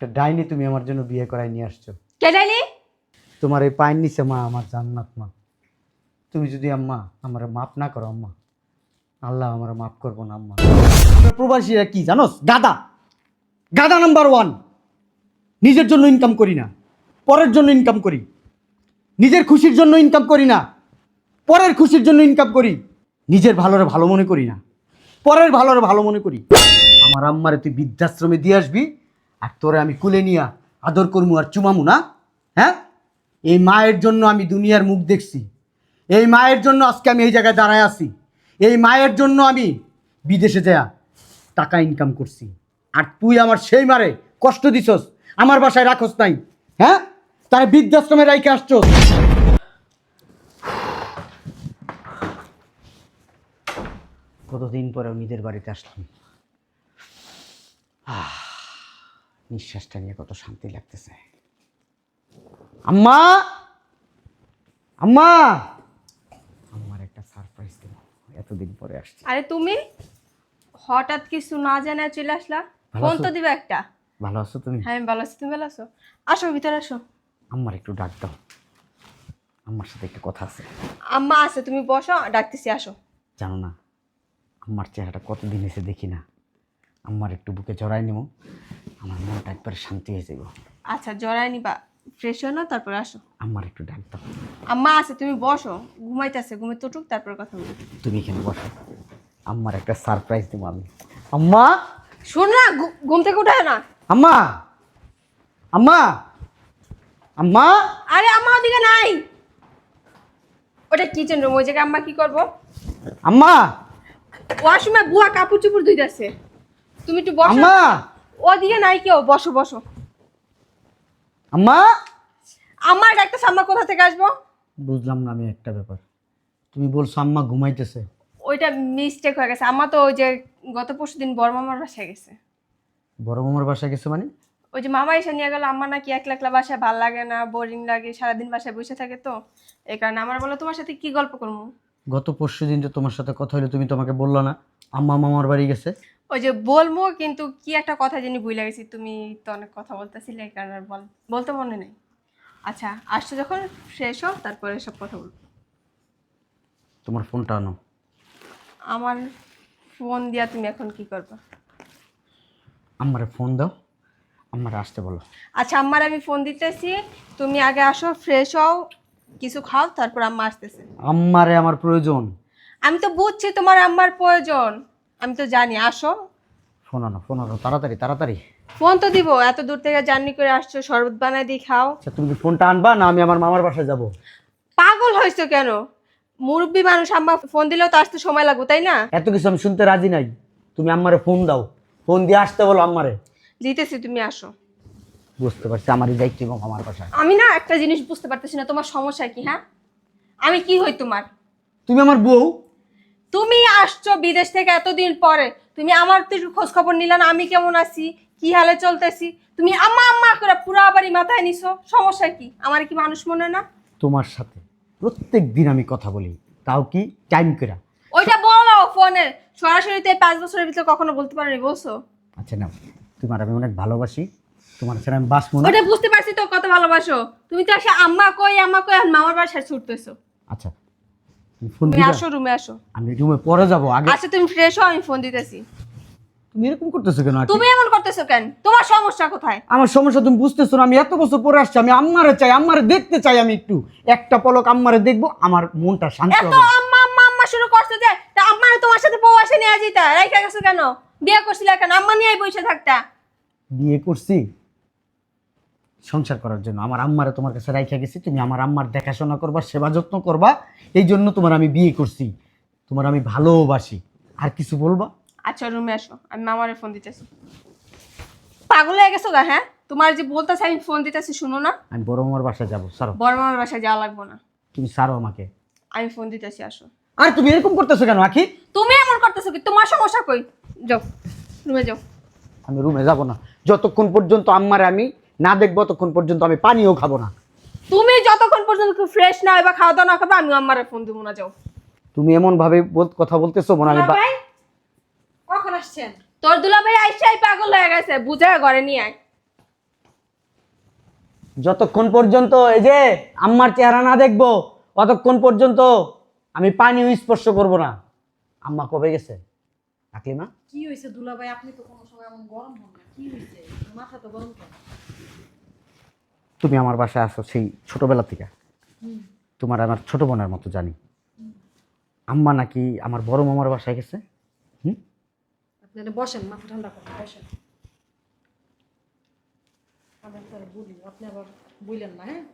একটা ডাইনি তুমি আমার জন্য বিয়ে করায় নিয়ে আসছো। কে ডাইনি? তোমার এই পায়ের নিচে মা আমার জান্নাত মা। তুমি যদি আম্মা আমার মাফ না করো আম্মা। আল্লাহ আমার মাফ করব না আম্মা। আমরা প্রবাসীরা কি জানোস? গাদা। গাদা নাম্বার ওয়ান নিজের জন্য ইনকাম করি না। পরের জন্য ইনকাম করি। নিজের খুশির জন্য ইনকাম করি না। পরের খুশির জন্য ইনকাম করি। নিজের ভালোরে ভালো মনে করি না। পরের ভালোরে ভালো মনে করি। আমার আম্মারে তুই বৃদ্ধাশ্রমে দিয়ে আসবি আর তোরে আমি কুলে নিয়া আদর করমু আর চুমামু না? হ্যাঁ? এই মায়ের জন্য আমি দুনিয়ার মুখ দেখছি। এই মায়ের জন্য আজকে আমি এই জায়গায় দাঁড়ায় আছি। এই মায়ের জন্য আমি বিদেশে যায়া টাকা ইনকাম করছি। আর তুই আমার সেই মারে কষ্ট দিছস আমার বাসায় রাখস নাই। হ্যাঁ? তারা বৃদ্ধাশ্রমে রাইকে আসছো কতদিন পরেও নিজের বাড়িতে আসলাম। আহ, নিঃশ্বাসটা নিয়ে কত শান্তি লাগতেছে। আম্মা! আম্মা! আমার একটা সারপ্রাইজ দেব এতদিন পরে আসছে। আরে তুমি? হঠাৎ কিছু না জানা চলে আসলা। ফোন তো দিবে একটা। ভালো আছো তুমি? হ্যাঁ আমি ভালো আছি। তুমি ভালো আছো? আসো ভিতরে আসো। আম্মার একটু ডাক দাও। আম্মার সাথে একটু কথা আছে। আম্মা আছে তুমি বসো ডাকতেছি আসো। জানো না আম্মার চেহারাটা কতদিন এসে দেখি না। আম্মার একটু বুকে জড়াই নেব আমার মনটা একবারে শান্তি হয়ে যাব আচ্ছা জড়াই নিবা। ফ্রেশ হয়ে নাও তারপর আসো। আম্মার একটু ডাক দাও। আম্মা আছে তুমি বসো। ঘুমাইতেছে ঘুমে তোটুক তারপর কথা বলি তুমি এখানে বসো। আম্মার একটা সারপ্রাইজ দেবো আমি। আম্মা! শোন না ঘু- ঘুম থেকে উঠে না। আম্মা! আম্মা! আম্মা! আরে আম্মা ওদিকে নাই। ওটা কিচেন রুম ওই জায়গায় আম্মা কি করব? আম্মা! ওয়াশরুমে বুয়া কাপড় চুপড় ধুইতেছে। তুমি একটু বসো। আম্মা! ওদিকে নাই কেউ বসো বসো। আম্মা! আমার একটা আম্মা কোথা থেকে আসব? বুঝলাম না আমি একটা ব্যাপার। তুমি বলছো আম্মা ঘুমাইতেছে। ওইটা মিস্টেক হয়ে গেছে। আমার তো ওই যে গত পরশু দিন বড় মামার বাসায় গেছে। বড় মামার বাসায় গেছে মানে? ওই যে মামা এসে নিয়ে গেল আমার নাকি একলা একলা বাসায় ভালো লাগে না বোরিং লাগে সারাদিন বাসায় বসে থাকে তো। এই কারণে আমার বলো তোমার সাথে কি গল্প করব? গত পরশু দিন তো তোমার সাথে কথা হলো তুমি তোমাকে বলল না। আম্মা মামার বাড়ি গেছে। ওই যে বলব কিন্তু কি একটা কথা জানি ভুলে গেছি। তুমি তো অনেক কথা বলতেছিলে এই কারণে আর বল বলতে মনে নেই। আচ্ছা আসছো যখন শেষ হোক তারপরে সব কথা বলব। তোমার ফোনটা আনো। আমার ফোন দিয়া তুমি এখন কি করবে? আম্মারে ফোন দাও আমার আসতে বলো। আচ্ছা আম্মার আমি ফোন দিতেছি। তুমি আগে আসো ফ্রেশ হও কিছু খাও তারপর আম্মা আসতেছে। আম্মারে আমার প্রয়োজন। আমি তো বুঝছি তোমার আম্মার প্রয়োজন। আমি তো জানি আসো। ফোন আনো ফোন আনো তাড়াতাড়ি তাড়াতাড়ি। ফোন তো দিব এত দূর থেকে জার্নি করে আসছো শরবত বানাই দিয়ে খাও। আচ্ছা তুমি কি ফোনটা আনবা না আমি আমার মামার বাসায় যাব? পাগল হয়েছো কেন? মুরব্বী মানুষ আম্মা ফোন দিলেও তো আসতে সময় লাগবে তাই না? এত কিছু আমি শুনতে রাজি নাই। তুমি আম্মারে ফোন দাও। ফোন দিয়ে আসতে বলো আম্মারে। দিতেছি তুমি আসো। বুঝতে পারছি আমারই দায়িত্ব এবং আমার বাসায়। আমি না একটা জিনিস বুঝতে পারতেছি না তোমার সমস্যা কি হ্যাঁ? আমি কি হই তোমার? তুমি আমার বউ তুমি আসছো বিদেশ থেকে এতদিন পরে। তুমি আমার তো একটু খোঁজ খবর নিলা না আমি কেমন আছি? কি হালে চলতেছি? তুমি আম্মা আম্মা করে পুরা বাড়ি মাথায় নিছো সমস্যা কি? আমার কি মানুষ মনে না? তোমার সাথে প্রত্যেক দিন আমি কথা বলি তাও কি টাইম করে ওইটা বলো ফোনে। সরাসরি তো এই পাঁচ বছরের ভিতরে কখনো বলতে পারোনি বলছো? আচ্ছা না তোমার আমি অনেক ভালোবাসি তোমার ছাড়া আমি বাঁচবো না ওইটা বুঝতে পারছি তো কত ভালোবাসো। তুমি তো আসে আম্মা কই আম্মা কই আর মামার বাসায় ছুটতেছো। আচ্ছা ফোন তুমি আসো রুমে আসো। আমি রুমে পরে যাব আগে আচ্ছা তুমি ফ্রেশ হও আমি ফোন দিতেছি। তুমি এরকম করতেছো কেন? তুমি এমন করতেছো কেন? তোমার সমস্যা কোথায়? আমার সমস্যা তুমি বুঝতেছো না আমি এত বছর পরে আসছি আমি আম্মারে চাই আম্মারে দেখতে চাই আমি একটু। একটা পলক আম্মারে দেখব আমার মনটা শান্তি এত হবে। আম্মা আম্মা আম্মা শুরু করছে যে তা আম্মা তোমার সাথে প্রবাসে নিয়ে যেতা রাইখা গেছো কেন? বিয়ে করছিলে কেন? আম্মা নিয়ে বসে থাকতা। বিয়ে করছি? সংসার করার জন্য। আমার আম্মারে তোমার কাছে রাইখা গেছি তুমি আমার আম্মার দেখাশোনা করবা সেবা যত্ন করবা এই জন্য তোমার আমি বিয়ে করছি। তোমার আমি ভালোবাসি। আর কিছু বলবা? আচ্ছা রুমে আসো। আমি মামারে ফোন দিতেছি। পাগল হয়ে গেছো গা হ্যাঁ? তোমার যে বলতেছে আমি ফোন দিতেছি শুনো না। আমি বড় মামার বাসায় যাব সারো বড় মামার বাসায় যাওয়া লাগবো না। তুমি সারো আমাকে। আমি ফোন দিতেছি আসো। আর তুমি এরকম করতেছো কেন আখি? তুমি এমন করতেছো কি? তোমার সমস্যা কই? যাও রুমে যাও। আমি রুমে যাব না। যতক্ষণ পর্যন্ত আম্মারে আমি না দেখব ততক্ষণ পর্যন্ত আমি পানিও খাব না। তুমি যতক্ষণ পর্যন্ত ফ্রেশ না হয় বা খাওয়া দাওয়া না খাবে আমি আমারে ফোন দিব না যাও। তুমি এমন ভাবে কথা বলতেছো মনে হয় আমি ভাই কখন আসছেন? তোর দুলা ভাই আইসাই পাগল হয়ে গেছে বুঝে ঘরে নিয়ে আয়। যতক্ষণ পর্যন্ত এই যে আম্মার চেহারা না দেখব অতক্ষণ পর্যন্ত আমি পানিও স্পর্শ করব না। আম্মা কবে গেছে? ডাকলি না? কি হয়েছে দুলাভাই? আপনি তো কোনো সময় এমন গরম হন না। কি হয়েছে? মাথা তো গরম কেন? তুমি আমার বাসায় আসো সেই ছোটবেলা থেকে। তোমার আমার ছোট বোনের মতো জানি। আম্মা নাকি আমার বড় মামার বাসায় গেছে। হুম? বসেন মাথা ঠান্ডা করেন বসেন। আমি আপনার বলি আপনি আবার বললেন না হ্যাঁ?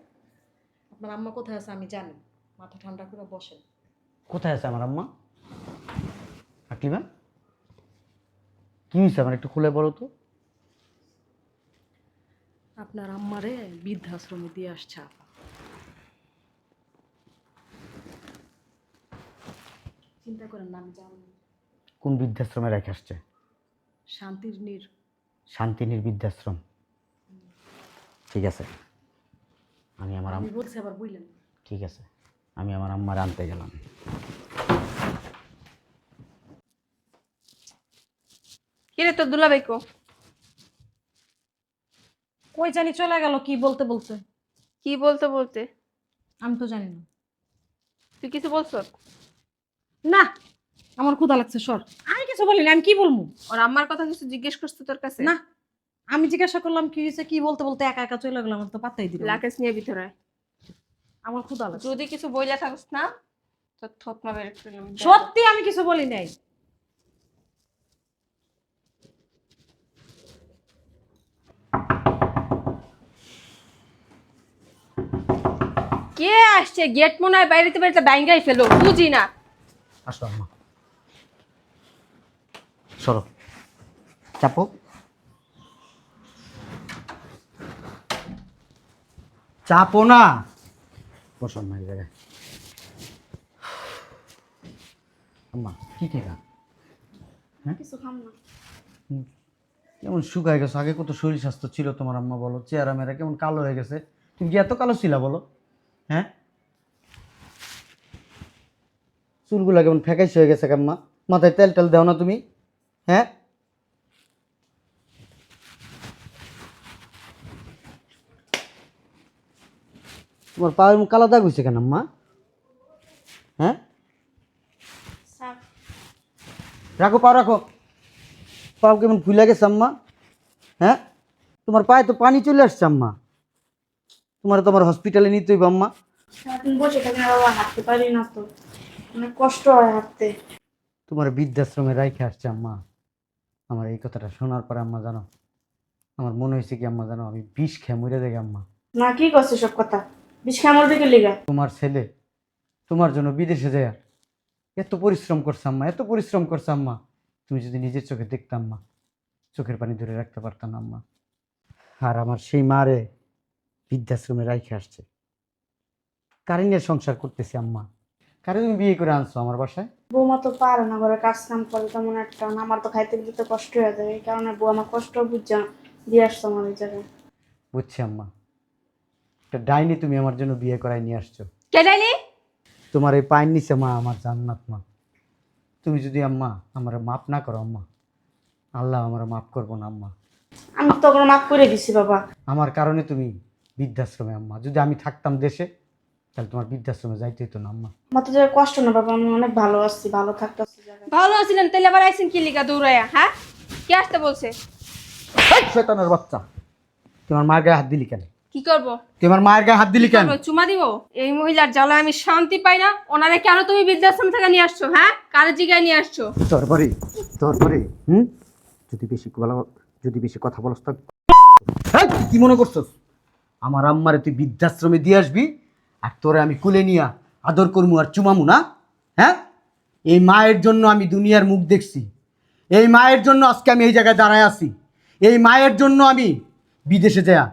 আপনার আম্মা কোথায় আছে আমি জানি। মাথা ঠান্ডা করে বসেন। কোথায় আছে আমার আম্মা? কি হয়েছে আমার একটু খুলে বলো তো। আপনার আম্মারে বৃদ্ধাশ্রমে দিয়ে আসছে আপা। চিন্তা করেন না আমি জানি কোন বৃদ্ধাশ্রমে রেখে আসছে? শান্তির নির শান্তিনীর বৃদ্ধাশ্রম। ঠিক আছে। আমি আমার আম- আমি বলছি আবার বুঝলেন ঠিক আছে। আমি আমার আম্মার আনতে গেলাম। কিরে তোর দুলাভাই কো? কই জানি চলে গেল কি বলতে বলতে? কি বলতে বলতে? আমি তো জানি না। তুই কিছু বলছ? না আমার ক্ষুধা লাগছে সর। আমি কিছু বলি না আমি কি বলব? ওর আমার কথা কিছু জিজ্ঞেস করছ তোর কাছে? না আমি জিজ্ঞাসা করলাম কি হয়েছে কি বলতে বলতে একা একা চলে গেলাম আমার তো পাত্তাই দিল। লাকেশ নিয়ে ভিতরে। আমার ক্ষুধা লাগছে। যদি কিছু বইলা থাকিস না তোর থতমা বের করে সত্যি আমি কিছু বলি নাই। কে আসছে? গেট মনে হয় বাইরেতে বাইরেতে ব্যাঙ্গাই ফেলো বুঝি না। আসো আম্মা। সরো। চাপো। চাপো না। বসো না জায়গায়। আম্মা কি খেলা? কিছু খাম না। কেমন শুকায় গেছো? আগে কত শরীর স্বাস্থ্য ছিল তোমার আম্মা বলো? চেহারা মেরা কেমন কালো হয়ে গেছে? তুমি কি এত কালো ছিলা বলো? হ্যাঁ? চুলগুলো কেমন ফেকাইশ হয়ে গেছে আম্মা মাথায় তেল টেল দাও না তুমি। হ্যাঁ? তোমার পায়ের মুখ কালো দাগ হয়েছে কেন আম্মা? হ্যাঁ? রাখো পা রাখো। পাও কেমন ফুলে গেছে আম্মা? হ্যাঁ? তোমার পায়ে তো পানি চলে আসছে আম্মা। তোমার তোমার হসপিটালে নিতে হইব আম্মা। সারাদিন বসে থাকি না বাবা হাঁটতে পারি না তো। অনেক কষ্ট হয় হাঁটতে। তোমার বৃদ্ধাশ্রমে রাইখে আসছে আম্মা। আমার এই কথাটা শোনার পরে আম্মা জানো আমার মনে হয়েছে কি আম্মা জানো আমি বিষ খেয়ে মরে দেখে আম্মা। না কি করছে সব কথা? বিষ খামল দিকে লিগা? তোমার ছেলে তোমার জন্য বিদেশে যায়। এত পরিশ্রম করছে আম্মা এত পরিশ্রম করছে আম্মা। তুমি যদি নিজের চোখে দেখতাম মা চোখের পানি ধরে রাখতে পারতাম আম্মা। আর আমার সেই মারে বৃদ্ধাশ্রমে রাইখে আসছে। কারিনের সংসার করতেছে আম্মা? কারে তুমি বিয়ে করে আনছো আমার বাসায়? বৌমা তো পারে না ঘরে কাজ কাম করে তেমন একটা না। আমার তো খাইতে দিতে কষ্ট হয়ে যায় এই কারণে বউ আমার কষ্ট বুঝছে দিয়ে আসছো আমার ওই জায়গায়। বুঝছি আম্মা। একটা ডাইনি তুমি আমার জন্য বিয়ে করাই নিয়ে আসছো। কে যায়নি তোমার এই পায়ের নিচে মা আমার জান্নাত মা। তুমি যদি আম্মা আমার মাপ না করো আম্মা আল্লাহ আমার মাফ করব না আম্মা। আমি তো মাফ করে দিছি বাবা। আমার কারণে তুমি বৃদ্ধাশ্রমে আম্মা। যদি আমি থাকতাম দেশে তাহলে তোমার বৃদ্ধাশ্রমে যাইতে হতো না আম্মা। আমার তো যারা কষ্ট না বাবা আমি অনেক ভালো আছি ভালো থাকতেছি ভালো আছিলেন তাহলে আবার আইসেন কি লিগা দৌড়াইয়া হ্যাঁ? কে আসতে বলছে? শয়তানের বাচ্চা। তোমার মায়ের গায়ে হাত দিলি কেন? কি করব? তোমার মায়ের গায়ে হাত দিলি কেন? চুমা দিব? এই মহিলার জ্বালায় আমি শান্তি পাই না। ওনারে কেন তুমি বৃদ্ধাশ্রম থেকে নিয়ে আসছো হ্যাঁ? কার জিগায় নিয়ে আসছো? তোর পরে তোর পরে হুম? যদি বেশি বলা যদি বেশি কথা বলস তো কি মনে করছস? আমার আম্মারে তুই বৃদ্ধাশ্রমে দিয়ে আসবি আর তোরে আমি কুলে নিয়া আদর করমু আর চুমামু না? হ্যাঁ? এই মায়ের জন্য আমি দুনিয়ার মুখ দেখছি। এই মায়ের জন্য আজকে আমি এই জায়গায় দাঁড়ায় আছি। এই মায়ের জন্য আমি বিদেশে যায়া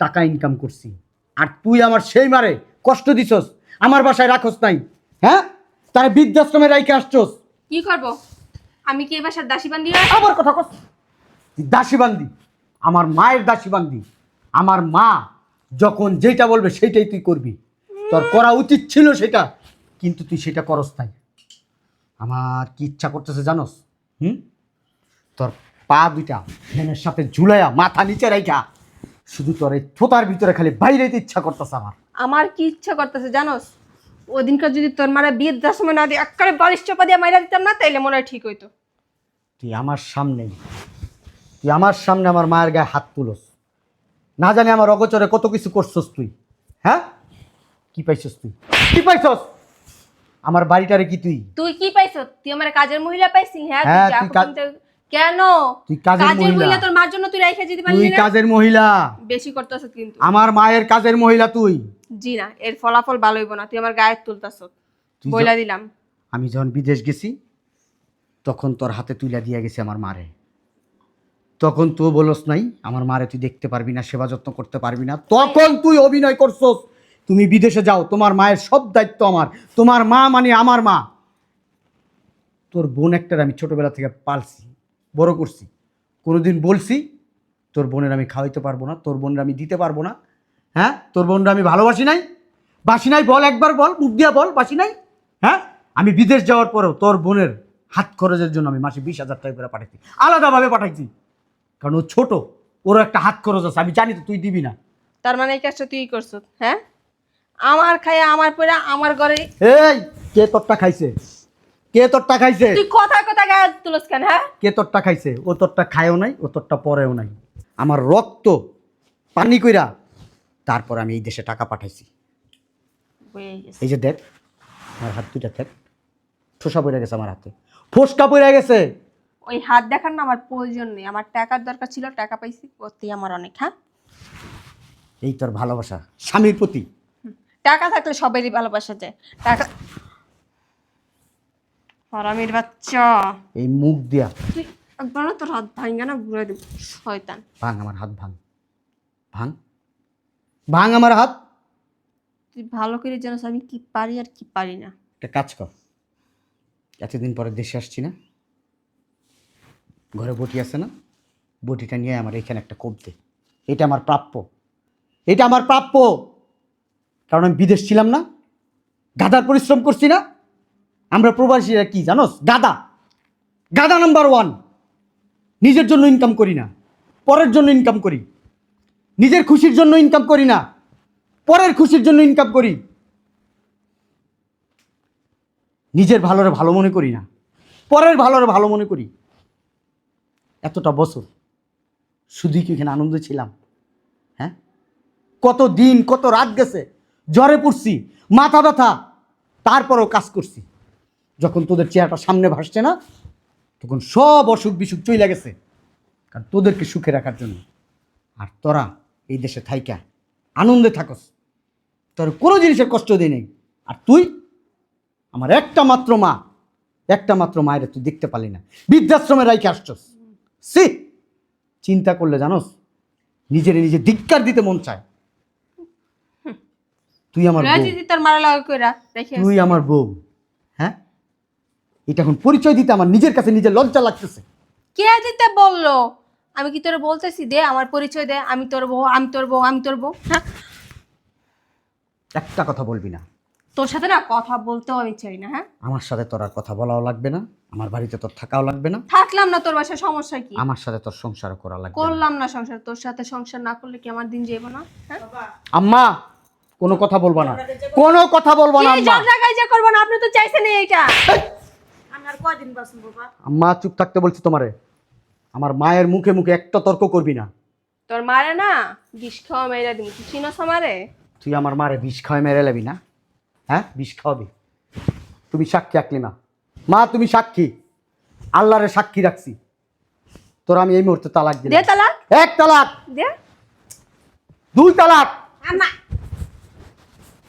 টাকা ইনকাম করছি। আর তুই আমার সেই মারে কষ্ট দিছস আমার বাসায় রাখস নাই। হ্যাঁ? তারা বৃদ্ধাশ্রমে রাইকে আসছস। কি করব? আমি কি এই বাসার দাসী বান্দি আবার কথা কস। দাসীবান্দি। আমার মায়ের দাসীবান্দি। আমার মা যখন যেটা বলবে সেইটাই তুই করবি। তোর করা উচিত ছিল সেটা কিন্তু তুই সেটা করস নাই। আমার কি ইচ্ছা করতেছে জানোস? হুম? তোর পা দুইটা ফ্যানের সাথে ঝুলাইয়া মাথা নিচে রাইখা। শুধু তোর এই থোতার ভিতরে খালি বাইরে ইচ্ছা করতেছে আমার। আমার কি ইচ্ছা করতেছে জানোস? ওদিনকার যদি তোর মারা বিয়ের দেওয়ার সময় না দিয়ে একেবারে বালিশ চাপা দিয়ে মাইরা দিতাম না তাইলে মনে হয় ঠিক হইতো। তুই আমার সামনেই তুই আমার সামনে আমার মায়ের গায়ে হাত তুলস। না জানি আমার অগোচরে কত কিছু করছস তুই হ্যাঁ? কি পাইছস তুই? কি পাইছস? আমার বাড়িটারে কি তুই? তুই কি পাইছ তুই আমার কাজের মহিলা পাইছিস হ্যাঁ? তুই হ্যাঁ, তুই কাজ- কেন? তুই কাজের মহিলা। মহিলা তোর মার জন্য তুই রাইখা যেতে তুই পারলি না? কাজের মহিলা। বেশি করতেছ কিন্তু। আমার মায়ের কাজের মহিলা তুই। জি না এর ফলাফল ভালো হইব না। তুই আমার গায়ে তুলতাছ তুই বইলা য- দিলাম। আমি যখন বিদেশ গেছি তখন তোর হাতে তুইলা দিয়া গেছি আমার মারে। তখন তুই বলস নাই, আমার মারে তুই দেখতে পারবি না, সেবা যত্ন করতে পারবি না। তখন তুই অভিনয় করছস। তুমি বিদেশে যাও, তোমার মায়ের সব দায়িত্ব আমার। তোমার মা মানে আমার মা। তোর বোন একটার আমি ছোটবেলা থেকে পালছি, বড় করছি। কোনোদিন বলছি, তোর বোনের আমি খাওয়াইতে পারব না, তোর বোনের আমি দিতে পারব না। হ্যাঁ? তোর বোনরা আমি ভালোবাসি নাই? বাসি নাই বল, একবার বল, মুখ দিয়া বল, বাসি নাই? হ্যাঁ? আমি বিদেশ যাওয়ার পরেও তোর বোনের হাত খরচের জন্য আমি মাসে বিশ হাজার টাকা করে পাঠাইছি। আলাদাভাবে পাঠাইছি। কারণ ও ছোট ওরও একটা হাত খরচ আছে আমি জানি তো তুই দিবি না। তার মানে এই কাজটা তুই করছ হ্যাঁ? আমার খায় আমার পরে আমার ঘরে এই কে তোরটা খাইছে? কে তোরটা খাইছে? তুই কথা কথা গায়ে তুলস কেন হ্যাঁ? কে তোরটা খাইছে? ও তোরটা খায়ও নাই ও তোরটা পরেও নাই। আমার রক্ত পানি কইরা তারপর আমি এই দেশে টাকা পাঠাইছি। এই যে দেখ আমার হাত দুইটা দেখ ঠোসা পড়ে গেছে আমার হাতে। ফোসকা পড়ে গেছে। ওই হাত দেখার না আমার প্রয়োজন নেই। আমার টাকার দরকার ছিল টাকা পাইছি ওতেই আমার অনেক হ্যাঁ? এই তোর ভালোবাসা স্বামীর প্রতি। টাকা থাকলে সবারই ভালোবাসা যায়। টাকা হারামির বাচ্চা। এই মুখ দিয়া। তুই একবার না তোর হাত ভাঙ্গা না ঘুরে দেব শয়তান। ভাঙ আমার হাত ভাঙ। ভাঙ। ভাঙ আমার হাত। তুই ভালো করে জানাস আমি কি পারি আর কি পারি না। একটা কাজ কর। এতদিন পরে দেশে আসছি না। ঘরে বটি আছে না? বটিটা নিয়ে আমার এখানে একটা কোপ এটা আমার প্রাপ্য। এটা আমার প্রাপ্য। কারণ আমি বিদেশ ছিলাম না। গাদার পরিশ্রম করছি না। আমরা প্রবাসীরা কি জানোস? গাদা। গাদা নাম্বার ওয়ান। নিজের জন্য ইনকাম করি না। পরের জন্য ইনকাম করি। নিজের খুশির জন্য ইনকাম করি না। পরের খুশির জন্য ইনকাম করি। নিজের ভালোরে ভালো মনে করি না। পরের ভালোরে ভালো মনে করি। এতটা বছর। শুধুই কি এখানে আনন্দ ছিলাম? হ্যাঁ? কত দিন, কত রাত গেছে, জ্বরে পড়ছি, মাথা ব্যথা, তারপরও কাজ করছি। যখন তোদের চেহারাটা সামনে ভাসছে না, তখন সব অসুখ বিসুখ চলে গেছে। কারণ তোদেরকে সুখে রাখার জন্য। আর তোরা এই দেশে থাইকা, আনন্দে থাকস। তোর কোনো জিনিসের কষ্ট দিই নেই। আর তুই, আমার একটা মাত্র মা, একটা মাত্র মায়ের তুই দেখতে পারলি না। বৃদ্ধাশ্রমে রাইকে আসছস। সি। চিন্তা করলে জানোস নিজের নিজে ধিক্কার দিতে মন চায়। তুই আমার বউ। রাজি তোর মারা লাগা কইরা রেখে তুই আমার বউ। হ্যাঁ? এটা এখন পরিচয় দিতে আমার নিজের কাছে নিজের লজ্জা লাগতেছে। কে দিতে বলল? আমি কি তোর বলতেছি? দে আমার পরিচয় দে আমি তোর বউ আমি তোর বউ আমি তোর বউ। হ্যাঁ? একটা কথা বলবি না। তোর সাথে না কথা বলতেও আমি চাই না হ্যাঁ? আমার সাথে তোর আর কথা বলাও লাগবে না। আমার বাড়িতে তোর থাকাও লাগবে না। থাকলাম না তোর বাসায় সমস্যা কি? আমার সাথে তোর সংসারও করা লাগবে করলাম না সংসার তোর সাথে সংসার না করলে কি আমার দিন যাব না হ্যাঁ? আম্মা কোনো কথা বলবা না। কোনো কথা বলবা না কি আম্মা। জায়গায় যা করব না আপনি তো চাইছেন এইটা। আমি আর কয়দিন বাঁচবো বাবা? আম্মা চুপ থাকতে বলছি তোমারে। আমার মায়ের মুখে মুখে একটা তর্ক করবি না। তোর মারে না বিষ খাওয়া মেরে দিবি। তুই চিনস আমারে? তুই আমার মারে বিষ খাওয়াই মেরে লেবি না। হ্যাঁ? বিষ খাওয়াবি। তুমি সাক্ষী আঁকলি না। মা তুমি সাক্ষী। আল্লাহরে সাক্ষী রাখছি। তোর আমি এই মুহূর্তে তালাক দে দিলাম তালাক। এক তালাক। দে। দুই তালাক। আমা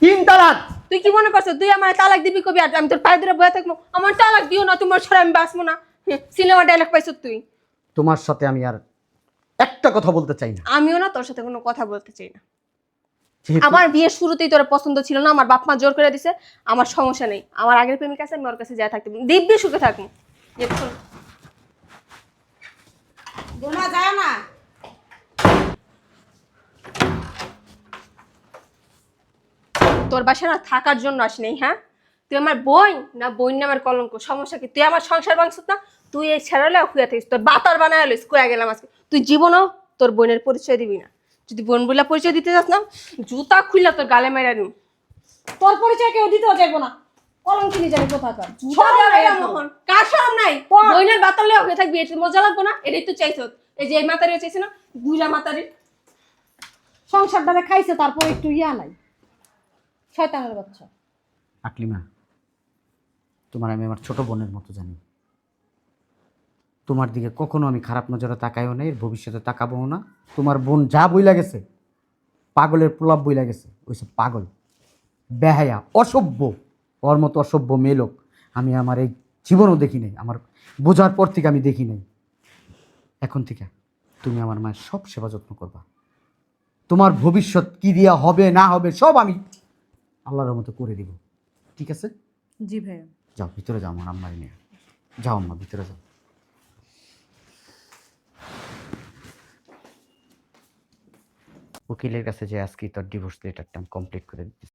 তিন তালাক। তুই কি মনে করছ তুই আমার তালাক দিবি কবি? আর আমি তোর পায়ে ধরে বয়ে থাকব। আমার তালাক দিও না তোমার ছড়া আমি বাঁচবো না। সিনেমা ডায়লগ পাইছো তুই। তোমার সাথে আমি আর একটা কথা বলতে চাই না। আমিও না তোর সাথে কোনো কথা বলতে চাই না। আমার বিয়ের শুরুতেই তোর পছন্দ ছিল না আমার বাপ মা জোর করে দিছে আমার সমস্যা নেই। আমার আগের প্রেমিক আছে আমি ওর কাছে যা থাকতে দিব্যি সুখে থাকব দেখুন যায় না। তোর বাসায় না থাকার জন্য আসি নাই হ্যাঁ? তুই আমার বই না বই নামের কলঙ্ক? সমস্যা কি? তুই আমার সংসার ভাঙছিস না? তুই এই ছেড়ালে খুঁয়ে থাকিস। তোর বাতার বানায় লইস কুয়া গেলাম আজকে। তুই জীবনও তোর বোনের পরিচয় দিবি না। যদি বোন বলে পরিচয় দিতে যাস না জুতা খুললা তোর গালে মেরে দিম। তোর পরিচয় কেউ দিতেও যাইবো না। কলঙ্কিনি জানি কোথাকার। সব মোহন। কার সরম নাই? বইনের বাতালে হয়ে থাকবি এটা মজা লাগবো না? এটাই তো চাইছ। এই যে এই মাতারি চাইছে না বুড়া মাতারি। সংসারটারে খাইছে তারপর একটু ইয়া নাই। শয়তানের বাচ্চা। আকলিমা তোমার আমি আমার ছোট বোনের মতো জানি। তোমার দিকে কখনো আমি খারাপ নজরে তাকাইও নাই ভবিষ্যতে তাকাবো না। তোমার বোন যা বইলা গেছে পাগলের প্রলাপ বইলা গেছে ওইসব পাগল। বেহায়া অসভ্য ওর মতো অসভ্য মেলোক আমি আমার এই জীবনও দেখি নাই আমার বোঝার পর থেকে আমি দেখি নাই। এখন থেকে তুমি আমার মায়ের সব সেবা যত্ন করবা। তোমার ভবিষ্যৎ কি দিয়া হবে না হবে সব আমি আল্লাহর মতো করে দিব। ঠিক আছে? জি ভাইয়া। যাও ভিতরে যাও আমার আম্মারি নিয়ে। যাও আম্মা ভিতরে যাও। উকিলের কাছে যে আজকে তোর ডিভোর্স লেটারটা কমপ্লিট করে দিচ্ছি